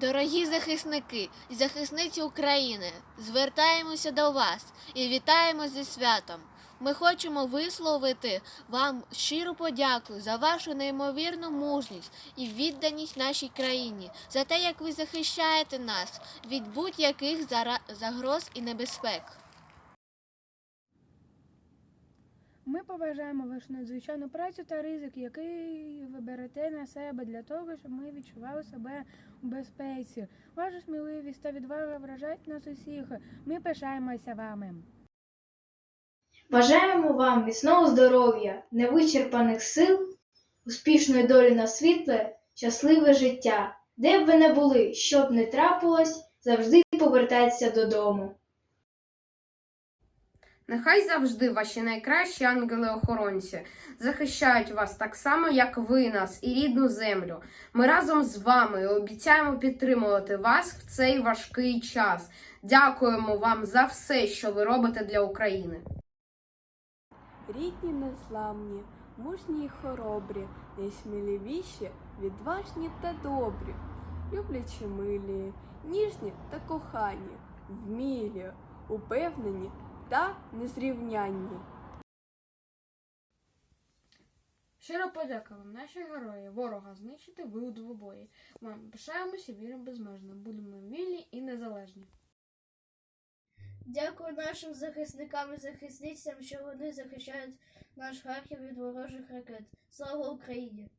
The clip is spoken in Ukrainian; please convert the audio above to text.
Дорогі захисники і захисниці України, звертаємося до вас і вітаємо зі святом. Ми хочемо висловити вам щиру подяку за вашу неймовірну мужність і відданість нашій країні, за те, як ви захищаєте нас від будь-яких загроз і небезпек. Ми поважаємо вашу надзвичайну працю та ризик, який ви берете на себе для того, щоб ми відчували себе у безпеці. Ваша сміливість та відвага вражають нас усіх. Ми пишаємося вами. Бажаємо вам міцного здоров'я, невичерпаних сил, успішної долі на світле, щасливе життя. Де б ви не були, що б не трапилось, завжди повертайтеся додому. Нехай завжди ваші найкращі ангели-охоронці захищають вас так само, як ви нас і рідну землю. Ми разом з вами обіцяємо підтримувати вас в цей важкий час. Дякуємо вам за все, що ви робите для України. Рідні незламні, мужні й хоробрі, найсміливіші, відважні та добрі, люблячі милі, ніжні та кохані, вмілі, упевнені та незрівнянні. Щиро подяка вам, наші герої, ворога знищити ви у двобої. Вам пишаємося, віримо безмежно. Будемо вільні і незалежні. Дякую нашим захисникам і захисницям, що вони захищають наш Харків від ворожих ракет. Слава Україні!